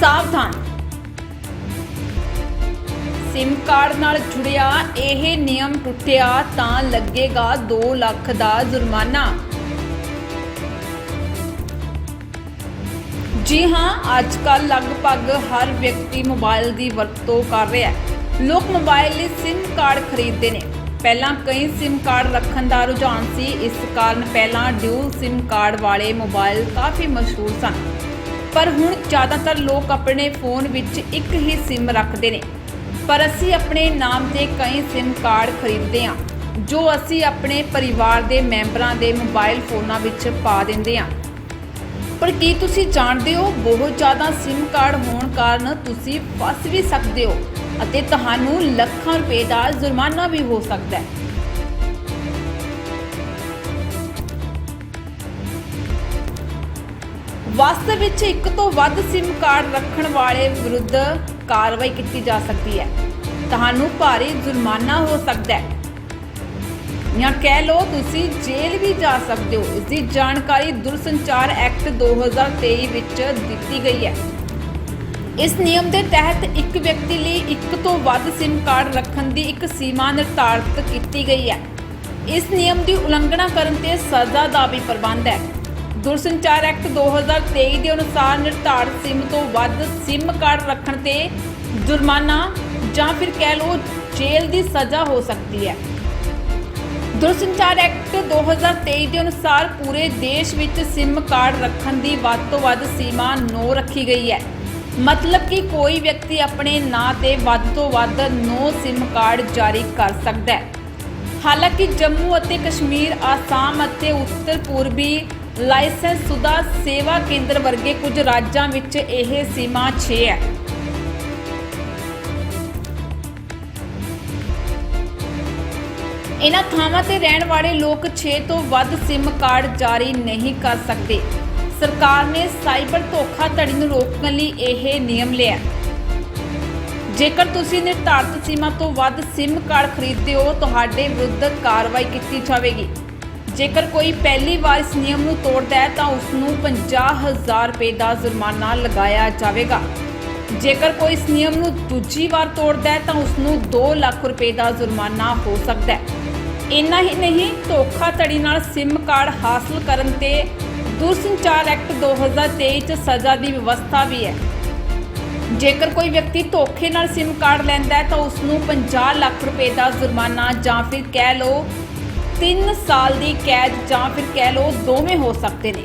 ਸਾਵਧਾਨ। Sim card ਨਾਲ ਜੁੜਿਆ ਇਹ ਨਿਯਮ ਟੁੱਟਿਆ ਤਾਂ ਲੱਗੇਗਾ 2 ਲੱਖ ਦਾ ਜੁਰਮਾਨਾ। ਜੀ ਹਾਂ ਅੱਜ ਕੱਲ ਲਗਭਗ ਹਰ ਵਿਅਕਤੀ ਮੋਬਾਈਲ ਦੀ ਵਰਤੋਂ ਕਰ ਰਿਹਾ ਹੈ। ਲੋਕ ਮੋਬਾਈਲ ਲਈ ਸਿਮ ਕਾਰਡ ਖਰੀਦਦੇ ਨੇ। ਪਹਿਲਾਂ ਕਈ ਸਿਮ ਕਾਰਡ ਰੱਖਣ ਦਾ ਰੁਝਾਨ ਸੀ। ਇਸ ਕਾਰਨ ਪਹਿਲਾਂ ਡਿਊਲ ਸਿਮ ਕਾਰਡ ਵਾਲੇ ਮੋਬਾਈਲ ਕਾਫੀ ਮਸ਼ਹੂਰ ਸਨ। ਪਰ ਹੁਣ ਜ਼ਿਆਦਾਤਰ ਲੋਕ ਆਪਣੇ ਫੋਨ ਵਿੱਚ ਇੱਕ ਹੀ ਸਿਮ ਰੱਖਦੇ ਨੇ। ਪਰ ਅਸੀਂ ਆਪਣੇ ਨਾਮ ਤੇ ਕਈ ਸਿਮ ਕਾਰਡ ਖਰੀਦਦੇ ਹਾਂ, ਜੋ ਅਸੀਂ ਆਪਣੇ ਪਰਿਵਾਰ ਦੇ ਮੈਂਬਰਾਂ ਦੇ ਮੋਬਾਈਲ ਫੋਨਾਂ ਵਿੱਚ ਪਾ ਦਿੰਦੇ ਹਾਂ। ਪਰ ਕੀ ਤੁਸੀਂ ਜਾਣਦੇ ਹੋ, ਬਹੁਤ ਜ਼ਿਆਦਾ ਸਿਮ ਕਾਰਡ ਹੋਣ ਕਾਰਨ ਤੁਸੀਂ ਫਸ ਵੀ ਸਕਦੇ ਹੋ ਅਤੇ ਤੁਹਾਨੂੰ ਲੱਖਾਂ ਰੁਪਏ ਦਾ ਜੁਰਮਾਨਾ ਵੀ ਹੋ ਸਕਦਾ ਹੈ। ਵਾਸਤਵ ਵਿੱਚ ਇੱਕ ਤੋਂ ਵੱਧ ਸਿਮ ਕਾਰਡ ਰੱਖਣ ਵਾਲੇ ਵਿਰੁੱਧ ਕਾਰਵਾਈ ਕੀਤੀ ਜਾ ਸਕਦੀ ਹੈ। ਤੁਹਾਨੂੰ ਭਾਰੀ ਜੁਰਮਾਨਾ ਹੋ ਸਕਦਾ ਹੈ। ਜਾਂ ਕਹਿ ਲਓ ਤੁਸੀਂ ਜੇਲ੍ਹ ਵੀ ਜਾ ਸਕਦੇ ਹੋ। ਇਸ ਦੀ ਜਾਣਕਾਰੀ ਦੂਰਸੰਚਾਰ ਐਕਟ 2023 ਵਿੱਚ ਦਿੱਤੀ ਗਈ ਹੈ। ਇਸ ਨਿਯਮ ਦੇ ਤਹਿਤ ਇੱਕ ਵਿਅਕਤੀ ਲਈ ਇੱਕ ਤੋਂ ਵੱਧ ਸਿਮ ਕਾਰਡ ਰੱਖਣ ਦੀ ਇੱਕ ਸੀਮਾ ਨਿਰਧਾਰਤ ਕੀਤੀ ਗਈ ਹੈ। ਇਸ ਨਿਯਮ ਦੀ ਉਲੰਘਣਾ ਕਰਨ ਤੇ ਸਜ਼ਾ ਦਾ ਵੀ ਪ੍ਰਬੰਧ ਹੈ। ਦੂਰਸੰਚਾਰ ਐਕਟ 2023 ਦੇ ਅਨੁਸਾਰ ਨਿਰਧਾਰਤ ਸਿਮ ਤੋਂ ਵੱਧ ਸਿਮ ਕਾਰਡ ਰੱਖਣ ਤੇ ਜੁਰਮਾਨਾ ਜਾਂ ਫਿਰ ਕਹਿ ਲਓ ਜੇਲ੍ਹ ਦੀ ਸਜ਼ਾ ਹੋ ਸਕਦੀ ਹੈ। ਦੂਰਸੰਚਾਰ ਐਕਟ 2023 ਦੇ ਅਨੁਸਾਰ ਪੂਰੇ ਦੇਸ਼ ਵਿੱਚ ਸਿਮ ਕਾਰਡ ਰੱਖਣ ਦੀ ਵੱਧ ਤੋਂ ਵੱਧ ਸੀਮਾ 9 ਰੱਖੀ ਗਈ ਹੈ। ਮਤਲਬ ਕਿ ਕੋਈ ਵਿਅਕਤੀ ਆਪਣੇ ਨਾਂ ਤੇ ਵੱਧ ਤੋਂ ਵੱਧ 9 ਸਿਮ ਕਾਰਡ ਜਾਰੀ ਕਰ ਸਕਦਾ ਹੈ। ਹਾਲਾਂਕਿ ਜੰਮੂ ਅਤੇ ਕਸ਼ਮੀਰ, ਆਸਾਮ ਅਤੇ ਉੱਤਰ ਪੂਰਬੀ ਲਾਇਸੈਂਸ ਸੁਦਾ ਸੇਵਾ ਕੇਂਦਰ ਵਰਗੇ ਕੁਝ ਰਾਜਾਂ ਵਿੱਚ ਇਹ ਸੀਮਾ 6 ਹੈ। ਇਨ੍ਹਾਂ ਥਾਵਾਂ ਤੇ ਰਹਿਣ ਵਾਲੇ ਲੋਕ 6 ਤੋਂ ਵੱਧ ਸਿਮ ਕਾਰਡ ਜਾਰੀ ਨਹੀਂ ਕਰ ਸਕਦੇ। ਸਰਕਾਰ ਨੇ ਸਾਈਬਰ ਧੋਖਾਧੜੀ ਨੂੰ ਰੋਕਣ ਲਈ ਇਹ ਨਿਯਮ ਲਿਆ। ਜੇਕਰ ਤੁਸੀਂ ਨਿਰਧਾਰਤ ਸੀਮਾ ਤੋਂ ਵੱਧ ਸਿਮ ਕਾਰਡ ਖਰੀਦਦੇ ਹੋ, ਤੁਹਾਡੇ ਵਿਰੁੱਧ ਕਾਰਵਾਈ ਕੀਤੀ ਜਾਵੇਗੀ। ਜੇਕਰ ਕੋਈ ਪਹਿਲੀ ਵਾਰ ਇਸ ਨਿਯਮ ਨੂੰ ਤੋੜਦਾ ਹੈ, ਤਾਂ ਉਸ ਨੂੰ 50000 ਰੁਪਏ ਦਾ ਜੁਰਮਾਨਾ ਲਗਾਇਆ ਜਾਵੇਗਾ। ਜੇਕਰ ਕੋਈ ਇਸ ਨਿਯਮ ਨੂੰ ਦੂਜੀ ਵਾਰ ਤੋੜਦਾ ਹੈ, ਤਾਂ ਉਸ ਨੂੰ 2 ਲੱਖ ਰੁਪਏ ਦਾ ਜੁਰਮਾਨਾ ਹੋ ਸਕਦਾ ਹੈ। ਇੰਨਾ ਹੀ ਨਹੀਂ, ਧੋਖਾਧੜੀ ਨਾਲ ਸਿਮ ਕਾਰਡ ਹਾਸਲ ਕਰਨ ਤੇ ਦੂਰਸੰਚਾਰ ਐਕਟ 2023 ਚ ਸਜ਼ਾ ਦੀ ਵਿਵਸਥਾ ਵੀ ਹੈ। ਜੇਕਰ ਕੋਈ ਵਿਅਕਤੀ ਧੋਖੇ ਨਾਲ ਸਿਮ ਕਾਰਡ ਲੈਂਦਾ ਹੈ, ਤਾਂ ਉਸ ਨੂੰ 50 ਲੱਖ ਰੁਪਏ ਦਾ ਜੁਰਮਾਨਾ ਜਾਂ ਫਿਰ ਕਹਿ ਲਓ 3 ਸਾਲ ਦੀ ਕੈਦ ਜਾਂ ਫਿਰ ਕਹਿ ਲਓ ਦੋਵੇਂ ਹੋ ਸਕਦੇ ਨੇ।